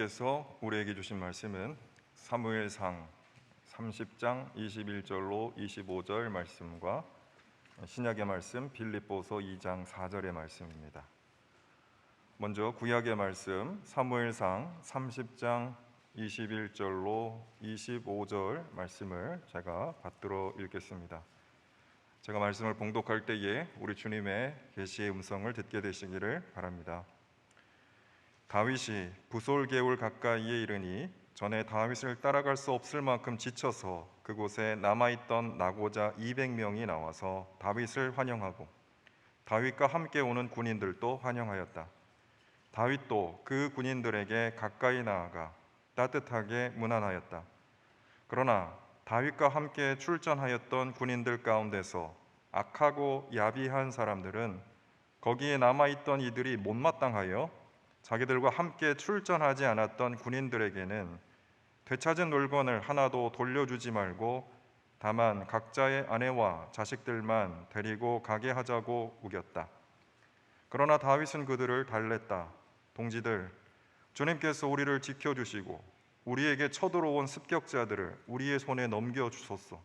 하나님께서 우리에게 주신 말씀은 사무엘상 30장 21절로 25절 말씀과 신약의 말씀 빌립보서 2장 4절의 말씀입니다. 먼저 구약의 말씀 사무엘상 30장 21절로 25절 말씀을 제가 받들어 읽겠습니다. 제가 말씀을 봉독할 때에 우리 주님의 계시의 음성을 듣게 되시기를 바랍니다. 다윗이 부솔 개울 가까이에 이르니 전에 다윗을 따라갈 수 없을 만큼 지쳐서 그곳에 남아 있던 나고자 200명이 나와서 다윗을 환영하고 다윗과 함께 오는 군인들도 환영하였다. 다윗도 그 군인들에게 가까이 나아가 따뜻하게 문안하였다. 그러나 다윗과 함께 출전하였던 군인들 가운데서 악하고 야비한 사람들은 거기에 남아 있던 이들이 못마땅하여 자기들과 함께 출전하지 않았던 군인들에게는 되찾은 물건을 하나도 돌려주지 말고 다만 각자의 아내와 자식들만 데리고 가게 하자고 우겼다. 그러나 다윗은 그들을 달랬다. 동지들, 주님께서 우리를 지켜주시고 우리에게 쳐들어온 습격자들을 우리의 손에 넘겨 주소서.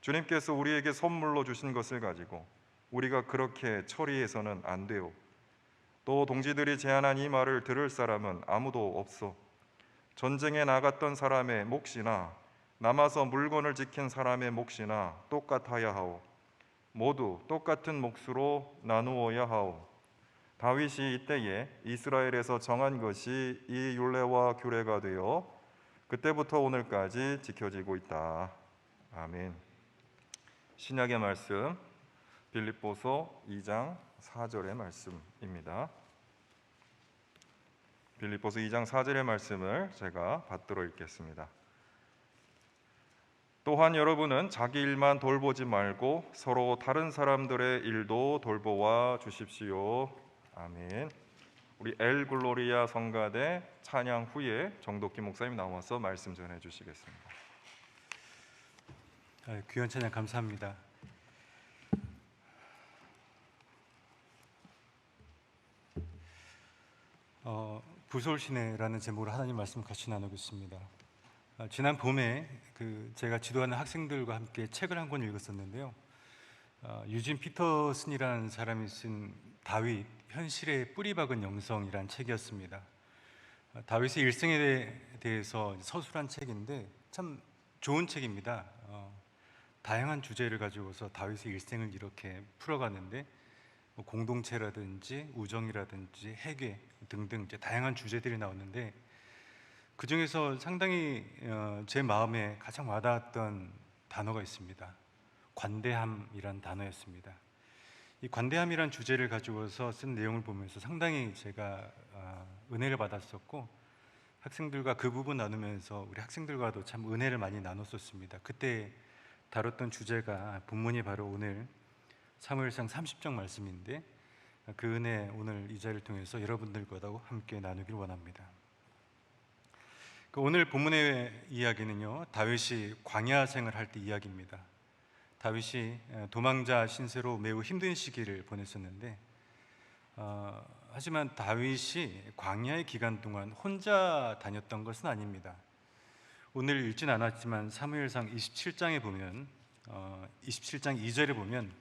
주님께서 우리에게 선물로 주신 것을 가지고 우리가 그렇게 처리해서는 안 돼요. 또 동지들이 제안한 이 말을 들을 사람은 아무도 없어. 전쟁에 나갔던 사람의 몫이나 남아서 물건을 지킨 사람의 몫이나 똑같아야 하오. 모두 똑같은 몫으로 나누어야 하오. 다윗이 이때에 이스라엘에서 정한 것이 이 율례와 규례가 되어 그때부터 오늘까지 지켜지고 있다. 아멘. 신약의 말씀 빌립보서 2장 4절의 말씀입니다. 빌립보서 2장 4절의 말씀을 제가 받들어 읽겠습니다. 또한 여러분은 자기 일만 돌보지 말고 서로 다른 사람들의 일도 돌보아 주십시오. 아멘. 우리 엘 글로리아 성가대 찬양 후에 정덕기 목사님 나와서 말씀 전해 주시겠습니다. 아, 귀한 찬양 감사합니다. 어, 부솔시내라는 제목으로 하나님 말씀 같이 나누고 있습니다. 아, 지난 봄에 그 제가 지도하는 학생들과 함께 책을 한 권 읽었었는데요. 아, 유진 피터슨이라는 사람이 쓴 다윗 현실의 뿌리 박은 영성이란 책이었습니다. 아, 다윗의 일생에 대- 대해서 서술한 책인데 참 좋은 책입니다. 어, 다양한 주제를 가지고서 다윗의 일생을 이렇게 풀어가는데 뭐 공동체라든지 우정이라든지 해괴 등등 이제 다양한 주제들이 나오는데 그 중에서 상당히 어, 제 마음에 가장 와닿았던 단어가 있습니다. 관대함이란 단어였습니다. 이 관대함이란 주제를 가지고서 쓴 내용을 보면서 상당히 제가 아, 은혜를 받았었고 학생들과 그 부분 나누면서 우리 학생들과도 참 은혜를 많이 나눴었습니다. 그때 다뤘던 주제가 본문이 바로 오늘 사무엘상 30장 말씀인데 그 은혜 오늘 이 자리를 통해서 여러분들과도 함께 나누길 원합니다. 그 오늘 본문의 이야기는요 다윗이 광야 생활할 때 이야기입니다. 다윗이 도망자 신세로 매우 힘든 시기를 보냈었는데 어, 하지만 다윗이 광야의 기간 동안 혼자 다녔던 것은 아닙니다. 오늘 읽진 않았지만 사무엘상 27장에 보면 어, 27장 2절에 보면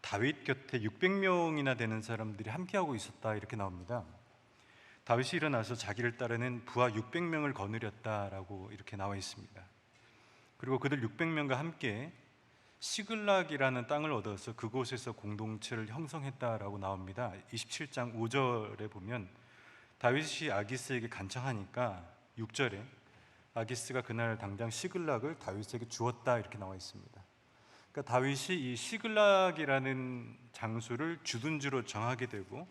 다윗 곁에 600명이나 되는 사람들이 함께하고 있었다 이렇게 나옵니다. 다윗이 일어나서 자기를 따르는 부하 600명을 거느렸다라고 이렇게 나와 있습니다. 그리고 그들 600명과 함께 시글락이라는 땅을 얻어서 그곳에서 공동체를 형성했다라고 나옵니다. 27장 5절에 보면 다윗이 아기스에게 간청하니까 6절에 아기스가 그날 당장 시글락을 다윗에게 주었다 이렇게 나와 있습니다. 그러니까 다윗이 이 시글락이라는 장소를 주둔지로 정하게 되고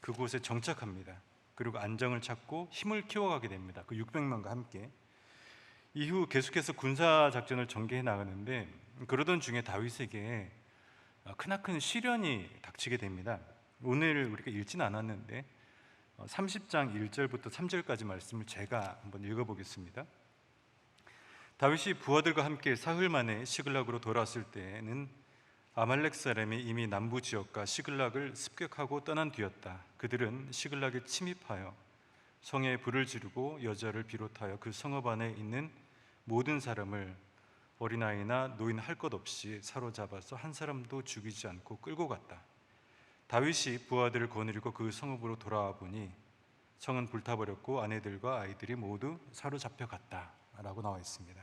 그곳에 정착합니다. 그리고 안정을 찾고 힘을 키워가게 됩니다. 그 600만과 함께 이후 계속해서 군사 작전을 전개해 나가는데 그러던 중에 다윗에게 크나큰 시련이 닥치게 됩니다. 오늘 우리가 읽진 않았는데 30장 1절부터 3절까지 말씀을 제가 한번 읽어보겠습니다. 다윗이 부하들과 함께 사흘 만에 시글락으로 돌아왔을 때는 아말렉 사람이 이미 남부 지역과 시글락을 습격하고 떠난 뒤였다. 그들은 시글락에 침입하여 성에 불을 지르고 여자를 비롯하여 그 성읍 안에 있는 모든 사람을 어린아이나 노인 할 것 없이 사로잡아서 한 사람도 죽이지 않고 끌고 갔다. 다윗이 부하들을 거느리고 그 성읍으로 돌아와 보니 성은 불타버렸고 아내들과 아이들이 모두 사로잡혀 갔다 라고 나와 있습니다.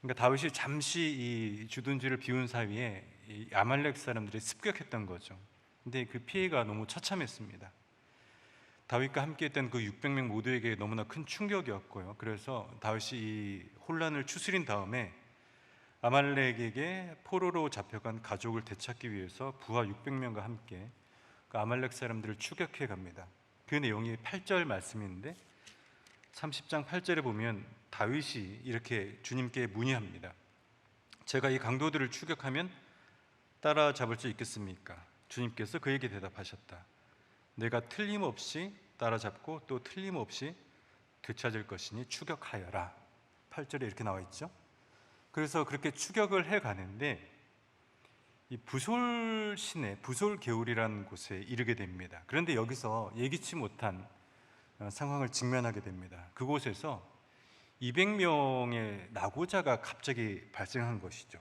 그러니까 다윗이 잠시 이 주둔지를 비운 사이에 이 아말렉 사람들이 습격했던 거죠. 근데 그 피해가 너무 처참했습니다. 다윗과 함께했던 그 600명 모두에게 너무나 큰 충격이었고요. 그래서 다윗이 이 혼란을 추스린 다음에 아말렉에게 포로로 잡혀간 가족을 되찾기 위해서 부하 600명과 함께 그 아말렉 사람들을 추격해 갑니다. 그 내용이 8절 말씀인데 30장 8절에 보면 다윗이 이렇게 주님께 문의합니다. 제가 이 강도들을 추격하면 따라잡을 수 있겠습니까? 주님께서 그에게 대답하셨다. 내가 틀림없이 따라잡고 또 틀림없이 되찾을 것이니 추격하여라. 8절에 이렇게 나와 있죠. 그래서 그렇게 추격을 해 가는데 이 부솔 시내 부솔 개울이라는 곳에 이르게 됩니다. 그런데 여기서 예기치 못한 어, 상황을 직면하게 됩니다. 그곳에서 200명의 낙오자가 갑자기 발생한 것이죠.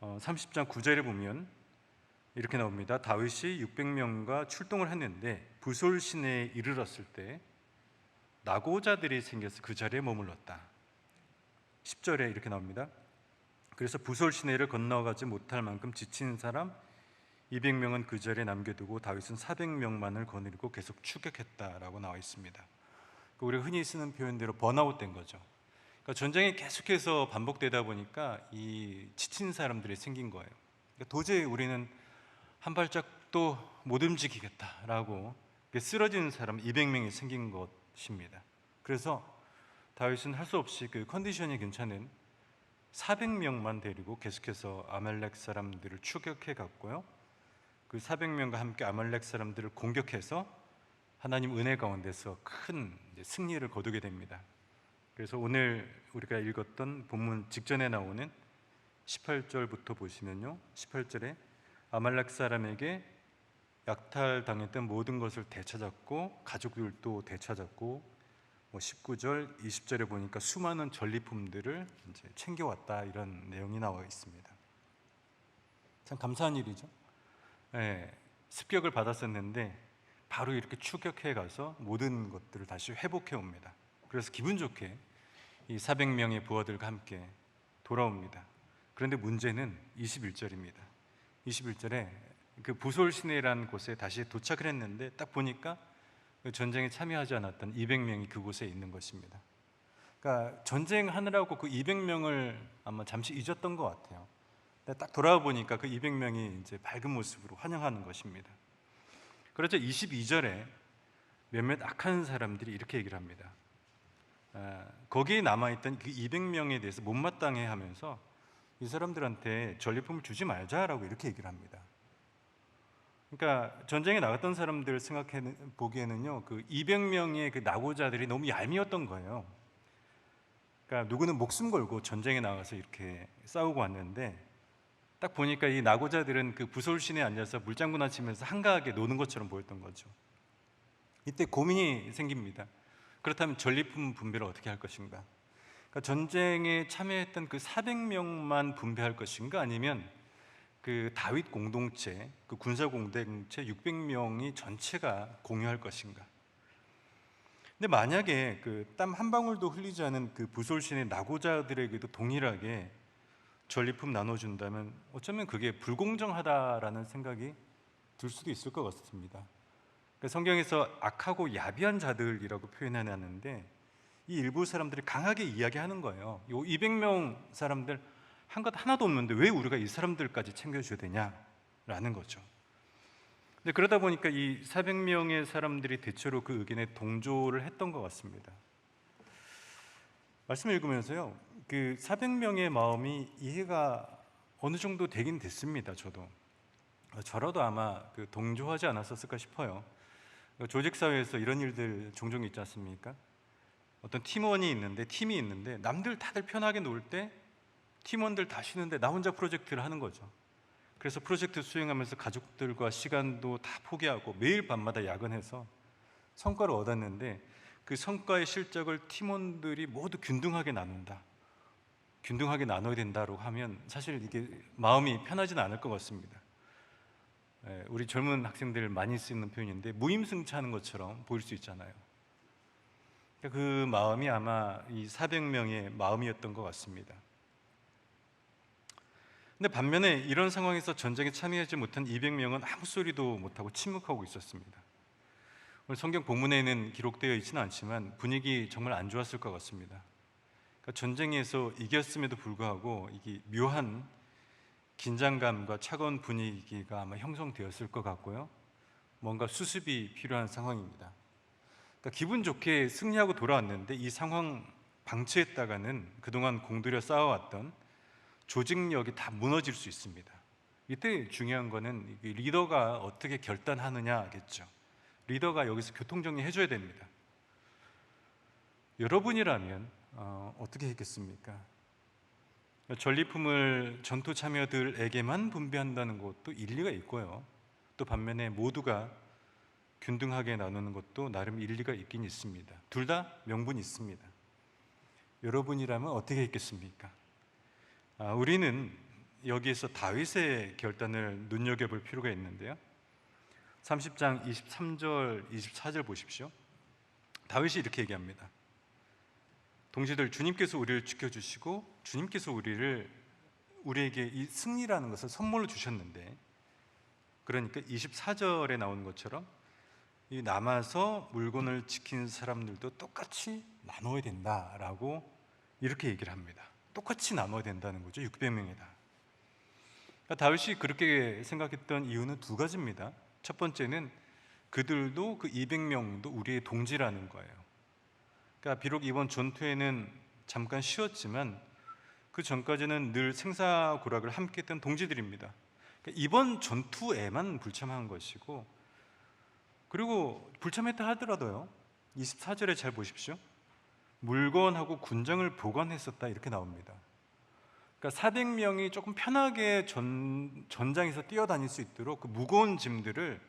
어, 30장 9절에 보면 이렇게 나옵니다. 다윗이 600명과 출동을 했는데 부솔 시내에 이르렀을 때 낙오자들이 생겨서 그 자리에 머물렀다. 10절에 이렇게 나옵니다. 그래서 부솔 시내를 건너가지 못할 만큼 지친 사람 200명은 그 자리에 남겨두고 다윗은 400명만을 거느리고 계속 추격했다라고 나와 있습니다. 그 우리가 흔히 쓰는 표현대로 번아웃된 거죠. 그러니까 전쟁이 계속해서 반복되다 보니까 이 지친 사람들이 생긴 거예요. 그러니까 도저히 우리는 한 발짝도 못 움직이겠다라고 쓰러진 사람 200명이 생긴 것입니다. 그래서 다윗은 할 수 없이 그 컨디션이 괜찮은 400명만 데리고 계속해서 아말렉 사람들을 추격해 갔고요. 그 400명과 함께 아말렉 사람들을 공격해서 하나님 은혜 가운데서 큰 승리를 거두게 됩니다. 그래서 오늘 우리가 읽었던 본문 직전에 나오는 18절부터 보시면요. 18절에 아말렉 사람에게 약탈당했던 모든 것을 되찾았고 가족들도 되찾았고 뭐 19절, 20절에 보니까 수많은 전리품들을 이제 챙겨왔다 이런 내용이 나와 있습니다. 참 감사한 일이죠. 예, 습격을 받았었는데 바로 이렇게 추격해 가서 모든 것들을 다시 회복해 옵니다. 그래서 기분 좋게 이 400명의 부하들과 함께 돌아옵니다. 그런데 문제는 21절입니다. 21절에 그 부솔 시내라는 곳에 다시 도착을 했는데 딱 보니까 그 전쟁에 참여하지 않았던 200명이 그곳에 있는 것입니다. 그러니까 전쟁하느라고 그 200명을 아마 잠시 잊었던 것 같아요. 딱 돌아와 보니까 그 200명이 이제 밝은 모습으로 환영하는 것입니다. 그렇죠. 22절에 몇몇 악한 사람들이 이렇게 얘기를 합니다. 아, 거기에 남아있던 그 200명에 대해서 못마땅해 하면서 이 사람들한테 전리품을 주지 말자라고 이렇게 얘기를 합니다. 그러니까 전쟁에 나갔던 사람들 생각해 보기에는요, 그 200명의 그 낙오자들이 너무 얄미웠던 거예요. 그러니까 누구는 목숨 걸고 전쟁에 나가서 이렇게 싸우고 왔는데 딱 보니까 이 낙오자들은 그 부솔신에 앉아서 물장구나 치면서 한가하게 노는 것처럼 보였던 거죠. 이때 고민이 생깁니다. 그렇다면 전리품 분배를 어떻게 할 것인가? 그러니까 전쟁에 참여했던 그 400명만 분배할 것인가 아니면 그 다윗 공동체, 그 군사 공동체 600명이 전체가 공유할 것인가? 근데 만약에 그 땀 한 방울도 흘리지 않은 그 부솔신의 낙오자들에게도 동일하게 전리품 나눠준다면 어쩌면 그게 불공정하다라는 생각이 들 수도 있을 것 같습니다. 그러니까 성경에서 악하고 야비한 자들이라고 표현해놨는데 이 일부 사람들이 강하게 이야기하는 거예요. 이 200명 사람들 한 것 하나도 없는데 왜 우리가 이 사람들까지 챙겨줘야 되냐라는 거죠. 근데 그러다 보니까 이 400명의 사람들이 대체로 그 의견에 동조를 했던 것 같습니다. 말씀 읽으면서요, 그 400명의 마음이 이해가 어느 정도 되긴 됐습니다. 저도 어, 저라도 아마 그 동조하지 않았었을까 싶어요. 조직 사회에서 이런 일들 종종 있지 않습니까? 어떤 팀원이 있는데 팀이 있는데 남들 다들 편하게 놀 때 팀원들 다 쉬는데 나 혼자 프로젝트를 하는 거죠. 그래서 프로젝트 수행하면서 가족들과 시간도 다 포기하고 매일 밤마다 야근해서 성과를 얻었는데 그 성과의 실적을 팀원들이 모두 균등하게 나눈다. 균등하게 나눠야 된다고 하면 사실 이게 마음이 편하지는 않을 것 같습니다. 예, 우리 젊은 학생들 많이 쓰는 표현인데 무임승차하는 것처럼 보일 수 있잖아요. 그러니까 그 마음이 아마 이 400명의 마음이었던 것 같습니다. 근데 반면에 이런 상황에서 전쟁에 참여하지 못한 200명은 아무 소리도 못하고 침묵하고 있었습니다. 오늘 성경 본문에는 기록되어 있지는 않지만 분위기 정말 안 좋았을 것 같습니다. 그러니까 전쟁에서 이겼음에도 불구하고 이게 묘한 긴장감과 차가운 분위기가 아마 형성되었을 것 같고요. 뭔가 수습이 필요한 상황입니다. 그러니까 기분 좋게 승리하고 돌아왔는데 이 상황 방치했다가는 그동안 공들여 쌓아왔던 조직력이 다 무너질 수 있습니다. 이때 중요한 거는 이 리더가 어떻게 결단하느냐겠죠. 리더가 여기서 교통 정리 해줘야 됩니다. 여러분이라면 어, 어떻게 했겠습니까? 전리품을 전투 참여들에게만 분배한다는 것도 일리가 있고요. 또 반면에 모두가 균등하게 나누는 것도 나름 일리가 있긴 있습니다. 둘 다 명분이 있습니다. 여러분이라면 어떻게 했겠습니까? 아, 우리는 여기에서 다윗의 결단을 눈여겨볼 필요가 있는데요. 30장 23절, 24절 보십시오. 다윗이 이렇게 얘기합니다. 동지들 주님께서 우리를 지켜주시고 주님께서 우리를 우리에게 이 승리라는 것을 선물로 주셨는데 그러니까 24절에 나오는 것처럼 이 남아서 물건을 지킨 사람들도 똑같이 나눠야 된다라고 이렇게 얘기를 합니다. 똑같이 나눠야 된다는 거죠. 600명이다. 그러니까 다윗이 그렇게 생각했던 이유는 두 가지입니다. 첫 번째는 그들도 그 200명도 우리의 동지라는 거예요. 그러니까 비록 이번 전투에는 잠깐 쉬었지만 그 전까지는 늘 생사고락을 함께했던 동지들입니다. 그러니까 이번 전투에만 불참한 것이고 그리고 불참했다 하더라도요. 24절에 잘 보십시오. 물건하고 군장을 보관했었다 이렇게 나옵니다. 그러니까 400명이 조금 편하게 전, 전장에서 뛰어다닐 수 있도록 그 무거운 짐들을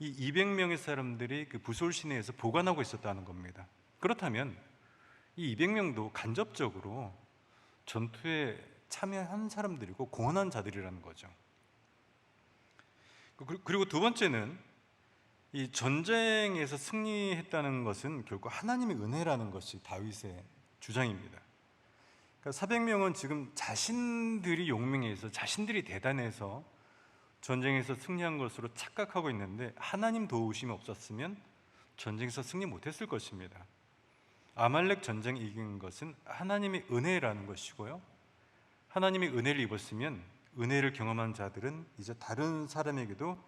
이 200명의 사람들이 그 부솔 시내에서 보관하고 있었다는 겁니다. 그렇다면 이 200명도 간접적으로 전투에 참여한 사람들이고 공헌한 자들이라는 거죠. 그- 그리고 두 번째는 이 전쟁에서 승리했다는 것은 결국 하나님의 은혜라는 것이 다윗의 주장입니다. 그러니까 400명은 지금 자신들이 용맹해서 자신들이 대단해서 전쟁에서 승리한 것으로 착각하고 있는데 하나님 도우심이 없었으면 전쟁에서 승리 못했을 것입니다. 아말렉 전쟁 이긴 것은 하나님의 은혜라는 것이고요. 하나님의 은혜를 입었으면 은혜를 경험한 자들은 이제 다른 사람에게도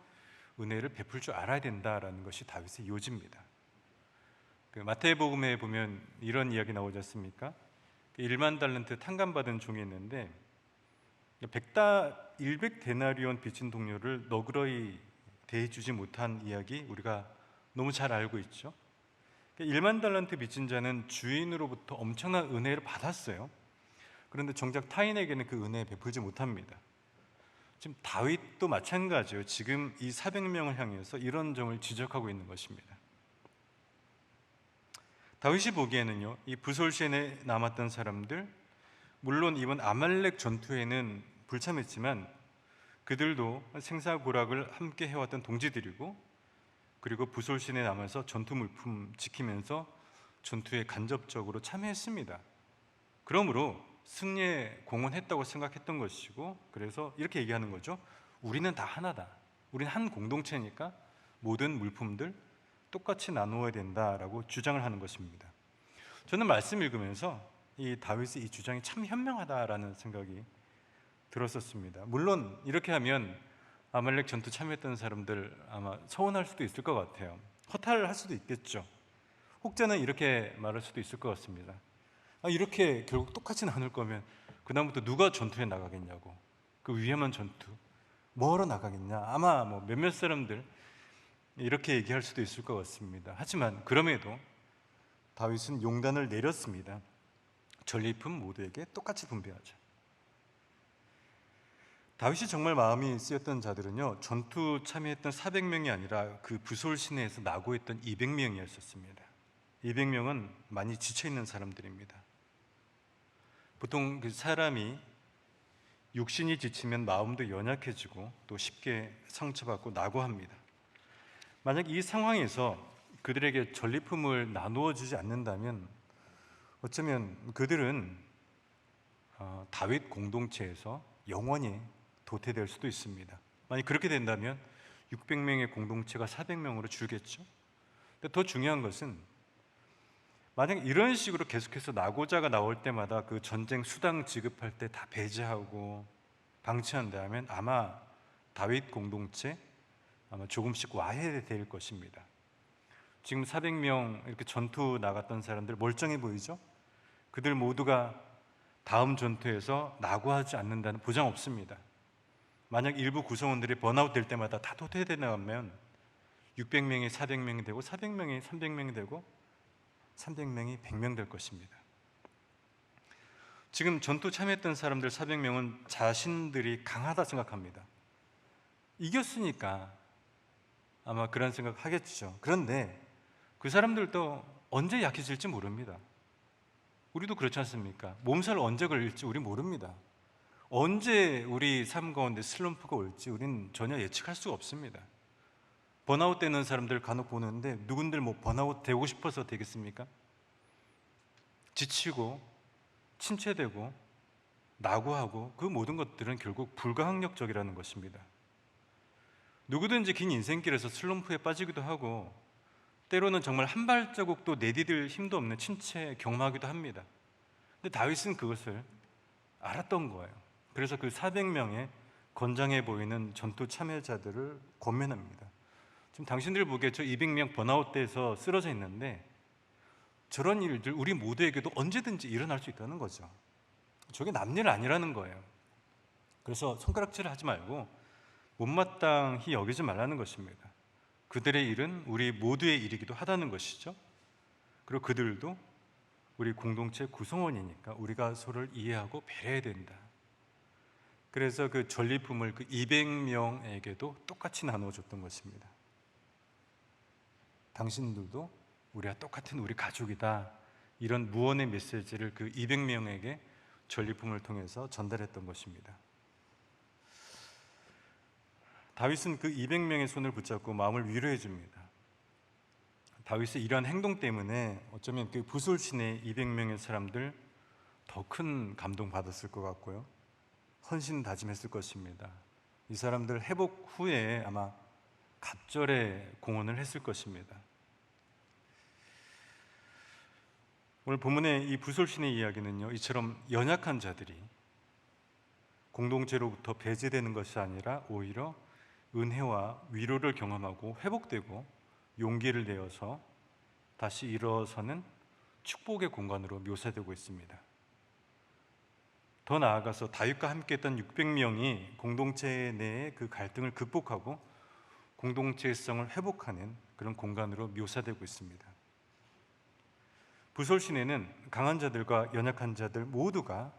은혜를 베풀 줄 알아야 된다라는 것이 다윗의 요지입니다. 그 마태복음에 보면 이런 이야기 나오지 않습니까? 1만 달란트 탕감받은 종이 있는데 백다 100 데나리온 빚진 동료를 너그러이 대해주지 못한 이야기 우리가 너무 잘 알고 있죠. 1만 달란트 빚진 자는 주인으로부터 엄청난 은혜를 받았어요. 그런데 정작 타인에게는 그 은혜 베풀지 못합니다. 지금 다윗도 마찬가지예요. 지금 이 400명을 향해서 이런 점을 지적하고 있는 것입니다. 다윗이 보기에는요, 이 부솔시에 남았던 사람들, 물론 이번 아말렉 전투에는 불참했지만 그들도 생사고락을 함께 해왔던 동지들이고, 그리고 부솔신에 남아서 전투 물품 지키면서 전투에 간접적으로 참여했습니다. 그러므로 승리에 공헌했다고 생각했던 것이고, 그래서 이렇게 얘기하는 거죠. 우리는 다 하나다. 우리는 한 공동체니까 모든 물품들 똑같이 나누어야 된다라고 주장을 하는 것입니다. 저는 말씀 읽으면서 이 다윗의 이 주장이 참 현명하다라는 생각이 들었었습니다. 물론 이렇게 하면 아말렉 전투 참여했던 사람들 아마 서운할 수도 있을 것 같아요. 허탈할 수도 있겠죠. 혹자는 이렇게 말할 수도 있을 것 같습니다. 아, 이렇게 결국 똑같이 나눌 거면 그다음부터 누가 전투에 나가겠냐고 그 위험한 전투 뭐하러 나가겠냐 아마 뭐 몇몇 사람들 이렇게 얘기할 수도 있을 것 같습니다. 하지만 그럼에도 다윗은 용단을 내렸습니다. 전리품 모두에게 똑같이 분배하자. 다윗이 정말 마음이 쓰였던 자들은요 전투 참여했던 400명이 아니라 그 부솔 시내에서 나고했던 200명이었었습니다. 200명은 많이 지쳐 있는 사람들입니다. 보통 그 사람이 육신이 지치면 마음도 연약해지고 또 쉽게 상처받고 나고합니다. 만약 이 상황에서 그들에게 전리품을 나누어 주지 않는다면 어쩌면 그들은 어, 다윗 공동체에서 영원히 도태될 수도 있습니다. 만약 그렇게 된다면 600명의 공동체가 400명으로 줄겠죠. 근데 더 중요한 것은 만약 이런 식으로 계속해서 나고자가 나올 때마다 그 전쟁 수당 지급할 때 다 배제하고 방치한다면 아마 다윗 공동체 아마 조금씩 와해될 것입니다. 지금 400명 이렇게 전투 나갔던 사람들 멀쩡해 보이죠? 그들 모두가 다음 전투에서 낙오하지 않는다는 보장 없습니다. 만약 일부 구성원들이 번아웃 될 때마다 다 도태되면 600명이 400명이 되고 400명이 300명이 되고 300명이 100명 될 것입니다. 지금 전투 참여했던 사람들 400명은 자신들이 강하다 생각합니다. 이겼으니까 아마 그런 생각 하겠죠. 그런데 그 사람들도 언제 약해질지 모릅니다. 우리도 그렇지 않습니까? 몸살 언제 걸릴지 우리 모릅니다. 언제 우리 삶 가운데 슬럼프가 올지 우리는 전혀 예측할 수가 없습니다. 번아웃 되는 사람들 간혹 보는데 누군들 뭐 번아웃 되고 싶어서 되겠습니까? 지치고 침체되고 낙오하고 그 모든 것들은 결국 불가항력적이라는 것입니다. 누구든지 긴 인생길에서 슬럼프에 빠지기도 하고 때로는 정말 한 발자국도 내디딜 힘도 없는 침체 경험하기도 합니다. 근데 다윗은 그것을 알았던 거예요. 그래서 그 400명의 건장해 보이는 전투 참여자들을 권면합니다. 지금 당신들 보기에 저 200명 번아웃돼서 쓰러져 있는데 저런 일들 우리 모두에게도 언제든지 일어날 수 있다는 거죠. 저게 남일 아니라는 거예요. 그래서 손가락질을 하지 말고 못마땅히 여기지 말라는 것입니다. 그들의 일은 우리 모두의 일이기도 하다는 것이죠. 그리고 그들도 우리 공동체 구성원이니까 우리가 서로를 이해하고 배려해야 된다. 그래서 그 전리품을 그 200명에게도 똑같이 나눠줬던 것입니다. 당신들도 우리와 똑같은 우리 가족이다. 이런 무언의 메시지를 그 200명에게 전리품을 통해서 전달했던 것입니다. 다윗은 그 200명의 손을 붙잡고 마음을 위로해 줍니다. 다윗의 이러한 행동 때문에 어쩌면 그 부솔신의 200명의 사람들 더 큰 감동 받았을 것 같고요. 헌신 다짐했을 것입니다. 이 사람들 회복 후에 아마 갑절에 공헌을 했을 것입니다. 오늘 본문의 이 부솔신의 이야기는요, 이처럼 연약한 자들이 공동체로부터 배제되는 것이 아니라 오히려 은혜와 위로를 경험하고 회복되고 용기를 내어서 다시 일어서는 축복의 공간으로 묘사되고 있습니다. 더 나아가서 다윗과 함께했던 600명이 공동체 내의 그 갈등을 극복하고 공동체성을 회복하는 그런 공간으로 묘사되고 있습니다. 부솔 시내는 강한 자들과 연약한 자들 모두가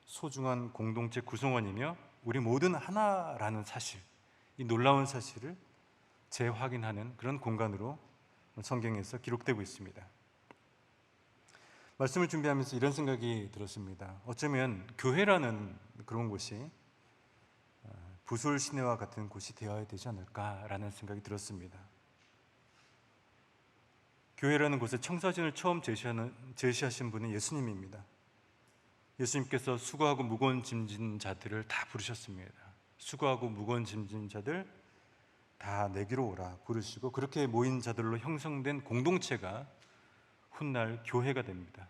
소중한 공동체 구성원이며 우리 모든 하나라는 사실, 이 놀라운 사실을 재확인하는 그런 공간으로 성경에서 기록되고 있습니다. 말씀을 준비하면서 이런 생각이 들었습니다. 어쩌면 교회라는 그런 곳이 부솔 시내와 같은 곳이 되어야 되지 않을까라는 생각이 들었습니다. 교회라는 곳에 청사진을 처음 제시하신 분은 예수님입니다. 예수님께서 수고하고 무거운 짐진 자들을 다 부르셨습니다. 수고하고 무거운 짐진 자들 다 내기로 오라 부르시고 그렇게 모인 자들로 형성된 공동체가 훗날 교회가 됩니다.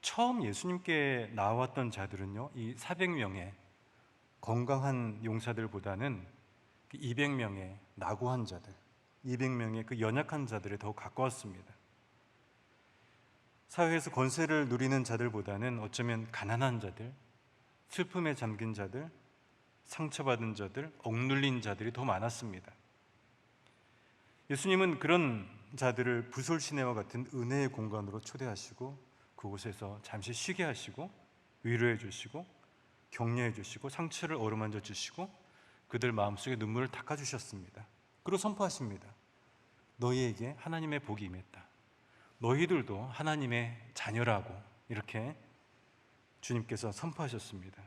처음 예수님께 나왔던 자들은요, 이 400명의 건강한 용사들보다는 200명의 낙오한 자들, 200명의 그 연약한 자들에 더 가까웠습니다. 사회에서 권세를 누리는 자들보다는 어쩌면 가난한 자들, 슬픔에 잠긴 자들, 상처받은 자들, 억눌린 자들이 더 많았습니다. 예수님은 그런 자들을 부솔 시내와 같은 은혜의 공간으로 초대하시고 그곳에서 잠시 쉬게 하시고 위로해 주시고 격려해 주시고 상처를 어루만져 주시고 그들 마음속에 눈물을 닦아 주셨습니다. 그리고 선포하십니다. 너희에게 하나님의 복이 임했다. 너희들도 하나님의 자녀라고 이렇게 주님께서 선포하셨습니다.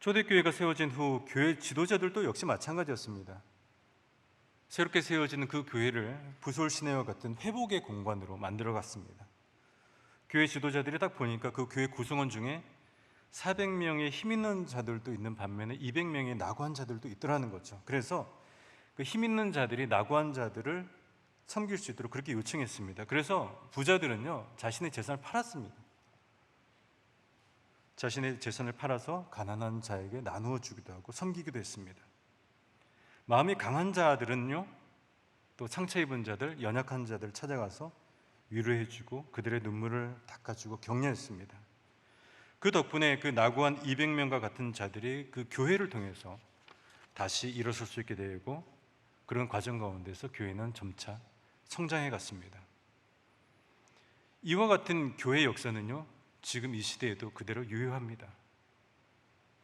초대교회가 세워진 후 교회 지도자들도 역시 마찬가지였습니다. 새롭게 세워지는 그 교회를 부솔 시내와 같은 회복의 공간으로 만들어 갔습니다. 교회 지도자들이 딱 보니까 그 교회 구성원 중에 400명의 힘 있는 자들도 있는 반면에 200명의 낙오한 자들도 있더라는 거죠. 그래서 그 힘 있는 자들이 낙오한 자들을 섬길 수 있도록 그렇게 요청했습니다. 그래서 부자들은요 자신의 재산을 팔았습니다. 자신의 재산을 팔아서 가난한 자에게 나누어 주기도 하고 섬기기도 했습니다. 마음이 강한 자들은요 또 상처 입은 자들, 연약한 자들 찾아가서 위로해 주고 그들의 눈물을 닦아 주고 격려했습니다. 그 덕분에 그 낙오한 200명과 같은 자들이 그 교회를 통해서 다시 일어설 수 있게 되고 그런 과정 가운데서 교회는 점차 성장해 갔습니다. 이와 같은 교회 역사는요, 지금 이 시대에도 그대로 유효합니다.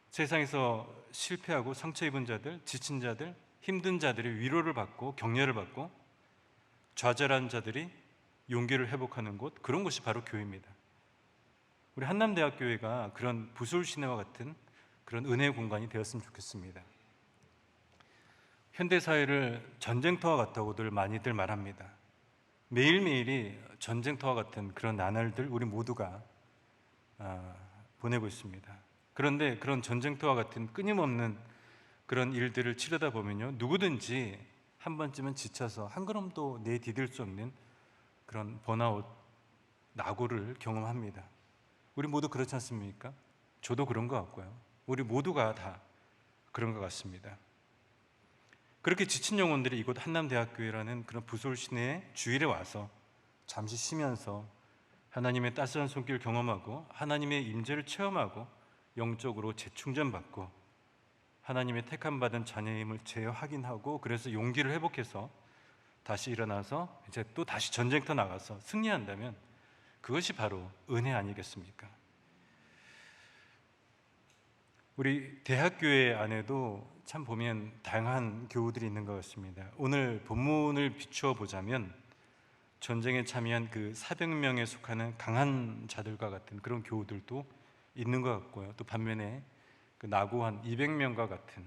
세상에서 실패하고 상처 입은 자들, 지친 자들, 힘든 자들이 위로를 받고 격려를 받고 좌절한 자들이 용기를 회복하는 곳, 그런 곳이 바로 교회입니다. 우리 한남대학교회가 그런 부술 시내와 같은 그런 은혜의 공간이 되었으면 좋겠습니다. 현대 사회를 전쟁터와 같다고들 많이들 말합니다. 매일매일이 전쟁터와 같은 그런 나날들 우리 모두가 아, 보내고 있습니다. 그런데 그런 전쟁터와 같은 끊임없는 그런 일들을 치르다 보면요 누구든지 한 번쯤은 지쳐서 한 걸음도 내디딜 수 없는 그런 번아웃 낙오를 경험합니다. 우리 모두 그렇지 않습니까? 저도 그런 것 같고요. 우리 모두가 다 그런 것 같습니다. 그렇게 지친 영혼들이 이곳 한남대학교회라는 그런 부솔 시내의 주일에 와서 잠시 쉬면서 하나님의 따스한 손길을 경험하고 하나님의 임재를 체험하고 영적으로 재충전받고 하나님의 택함 받은 자녀임을 재확인하고 그래서 용기를 회복해서 다시 일어나서 이제 또 다시 전쟁터 나가서 승리한다면 그것이 바로 은혜 아니겠습니까? 우리 대학교회 안에도 참 보면 다양한 교우들이 있는 것 같습니다. 오늘 본문을 비추어 보자면 전쟁에 참여한 그 400명에 속하는 강한 자들과 같은 그런 교우들도 있는 것 같고요. 또 반면에 그 낙오한 200명과 같은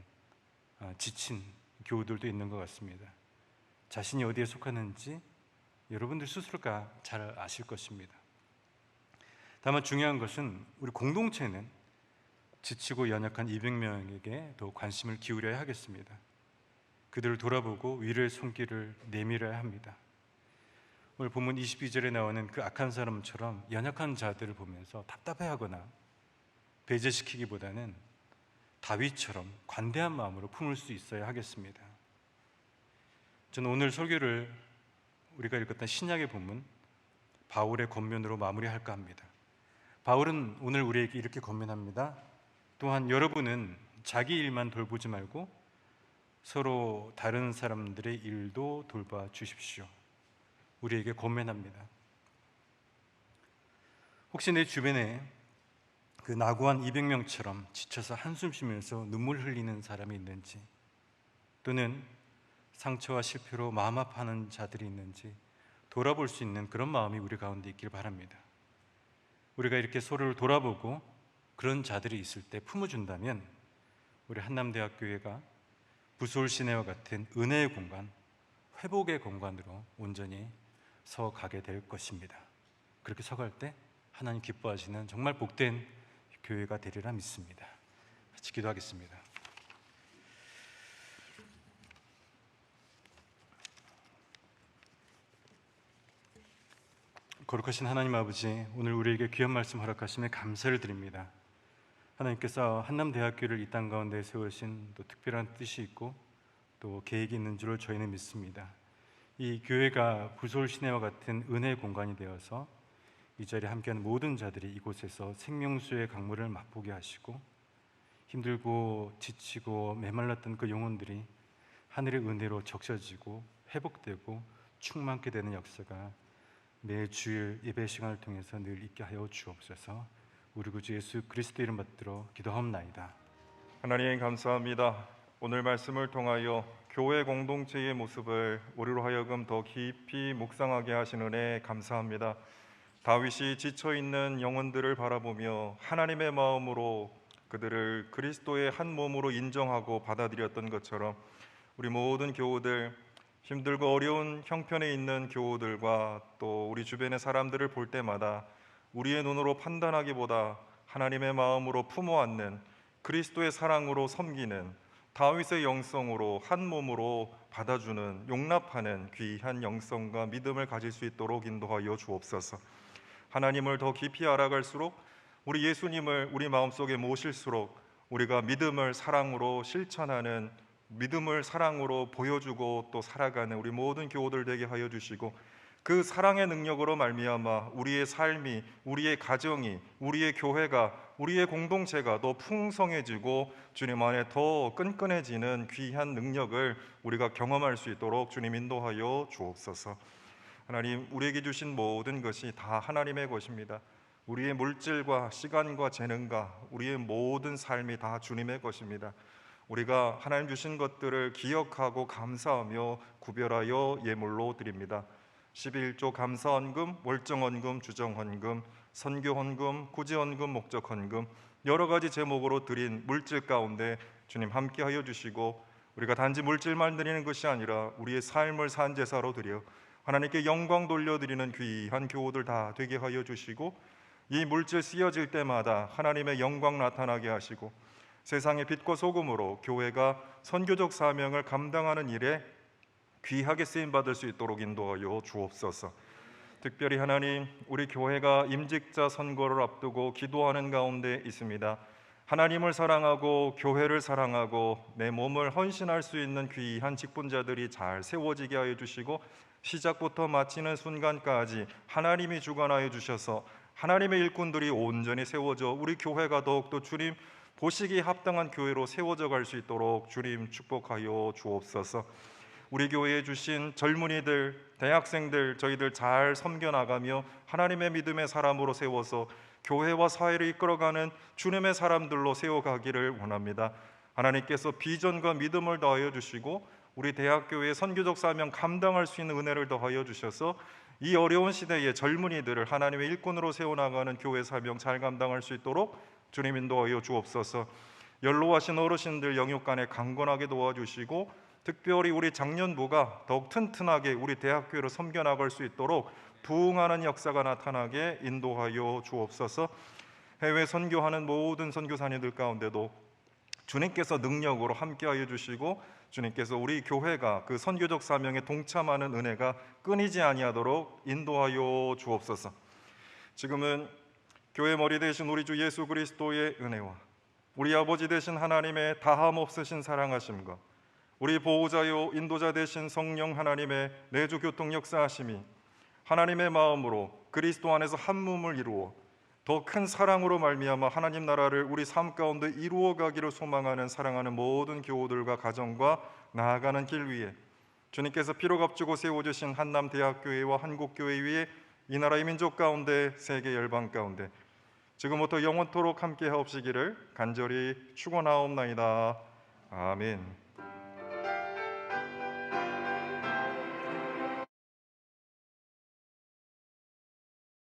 아, 지친 교우들도 있는 것 같습니다. 자신이 어디에 속하는지 여러분들 스스로가 잘 아실 것입니다. 다만 중요한 것은 우리 공동체는 지치고 연약한 200명에게 더 관심을 기울여야 하겠습니다. 그들을 돌아보고 위로의 손길을 내밀어야 합니다. 오늘 본문 22절에 나오는 그 악한 사람처럼 연약한 자들을 보면서 답답해하거나 배제시키기보다는 다윗처럼 관대한 마음으로 품을 수 있어야 하겠습니다. 저는 오늘 설교를 우리가 읽었던 신약의 본문 바울의 권면으로 마무리할까 합니다. 바울은 오늘 우리에게 이렇게 권면합니다. 또한 여러분은 자기 일만 돌보지 말고 서로 다른 사람들의 일도 돌봐 주십시오. 우리에게 권면합니다. 혹시 내 주변에 그 낙오한 200명처럼 지쳐서 한숨 쉬면서 눈물 흘리는 사람이 있는지 또는 상처와 실패로 마음 아파하는 자들이 있는지 돌아볼 수 있는 그런 마음이 우리 가운데 있길 바랍니다. 우리가 이렇게 서로를 돌아보고 그런 자들이 있을 때 품어준다면 우리 한남대학교회가 부솔 시내와 같은 은혜의 공간, 회복의 공간으로 온전히 서 가게 될 것입니다. 그렇게 서갈 때 하나님 기뻐하시는 정말 복된 교회가 되리라 믿습니다. 같이 기도하겠습니다. 거룩하신 하나님 아버지, 오늘 우리에게 귀한 말씀 허락하심에 감사를 드립니다. 하나님께서 한남대학교를 이 땅 가운데 세우신 또 특별한 뜻이 있고 또 계획이 있는 줄을 저희는 믿습니다. 이 교회가 부솔 시내와 같은 은혜의 공간이 되어서 이 자리에 함께하는 모든 자들이 이곳에서 생명수의 강물을 맛보게 하시고 힘들고 지치고 메말랐던 그 영혼들이 하늘의 은혜로 적셔지고 회복되고 충만케 되는 역사가 매 주일 예배 시간을 통해서 늘 있게 하여 주옵소서. 우리 구주 예수 그리스도 이름 받들어 기도하옵나이다. 하나님 감사합니다. 오늘 말씀을 통하여 교회 공동체의 모습을 우리로 하여금 더 깊이 묵상하게 하신 은혜 감사합니다. 다윗이 지쳐 있는 영혼들을 바라보며 하나님의 마음으로 그들을 그리스도의 한 몸으로 인정하고 받아들였던 것처럼 우리 모든 교우들 힘들고 어려운 형편에 있는 교우들과 또 우리 주변의 사람들을 볼 때마다 우리의 눈으로 판단하기보다 하나님의 마음으로 품어 안는 그리스도의 사랑으로 섬기는 다윗의 영성으로 한 몸으로 받아주는 용납하는 귀한 영성과 믿음을 가질 수 있도록 인도하여 주옵소서. 하나님을 더 깊이 알아갈수록 우리 예수님을 우리 마음속에 모실수록 우리가 믿음을 사랑으로 실천하는 믿음을 사랑으로 보여주고 또 살아가는 우리 모든 교우들 되게 하여 주시고 그 사랑의 능력으로 말미암아 우리의 삶이 우리의 가정이 우리의 교회가 우리의 공동체가 더 풍성해지고 주님 안에 더 끈끈해지는 귀한 능력을 우리가 경험할 수 있도록 주님 인도하여 주옵소서. 하나님 우리에게 주신 모든 것이 다 하나님의 것입니다. 우리의 물질과 시간과 재능과 우리의 모든 삶이 다 주님의 것입니다. 우리가 하나님 주신 것들을 기억하고 감사하며 구별하여 예물로 드립니다. 11조 감사헌금, 월정헌금, 주정헌금, 선교헌금, 구제헌금, 목적헌금 여러 가지 제목으로 드린 물질 가운데 주님 함께하여 주시고 우리가 단지 물질만 드리는 것이 아니라 우리의 삶을 산 제사로 드려 하나님께 영광 돌려드리는 귀한 교우들 다 되게 하여 주시고 이 물질 쓰여질 때마다 하나님의 영광 나타나게 하시고 세상의 빛과 소금으로 교회가 선교적 사명을 감당하는 일에 귀하게 쓰임 받을 수 있도록 인도하여 주옵소서. 특별히 하나님 우리 교회가 임직자 선거를 앞두고 기도하는 가운데 있습니다. 하나님을 사랑하고 교회를 사랑하고 내 몸을 헌신할 수 있는 귀한 직분자들이 잘 세워지게 하여 주시고 시작부터 마치는 순간까지 하나님이 주관하여 주셔서 하나님의 일꾼들이 온전히 세워져 우리 교회가 더욱더 주님 보시기에 합당한 교회로 세워져 갈 수 있도록 주님 축복하여 주옵소서. 우리 교회에 주신 젊은이들, 대학생들 저희들 잘 섬겨 나가며 하나님의 믿음의 사람으로 세워서 교회와 사회를 이끌어가는 주님의 사람들로 세워가기를 원합니다. 하나님께서 비전과 믿음을 더하여 주시고 우리 대학교의 선교적 사명 감당할 수 있는 은혜를 더하여 주셔서 이 어려운 시대에 젊은이들을 하나님의 일꾼으로 세워나가는 교회 사명 잘 감당할 수 있도록 주님 인도하여 주옵소서. 연로하신 어르신들 영육간에 강건하게 도와주시고 특별히 우리 장년부가 더욱 튼튼하게 우리 대학교를 섬겨 나갈 수 있도록 부흥하는 역사가 나타나게 인도하여 주옵소서. 해외 선교하는 모든 선교사님들 가운데도 주님께서 능력으로 함께하여 주시고 주님께서 우리 교회가 그 선교적 사명에 동참하는 은혜가 끊이지 아니하도록 인도하여 주옵소서. 지금은 교회 머리 되신 우리 주 예수 그리스도의 은혜와 우리 아버지 되신 하나님의 다함 없으신 사랑하심과 우리 보호자요 인도자 되신 성령 하나님의 내주 교통 역사하심이 하나님의 마음으로 그리스도 안에서 한 몸을 이루어 더 큰 사랑으로 말미암아 하나님 나라를 우리 삶 가운데 이루어 가기를 소망하는 사랑하는 모든 교우들과 가정과 나아가는 길 위에 주님께서 피로 값주고 세워 주신 한남 대학교회와 한국 교회 위에 이 나라의 민족 가운데 세계 열방 가운데 지금부터 영원토록 함께 하옵시기를 간절히 축원하옵나이다. 아멘.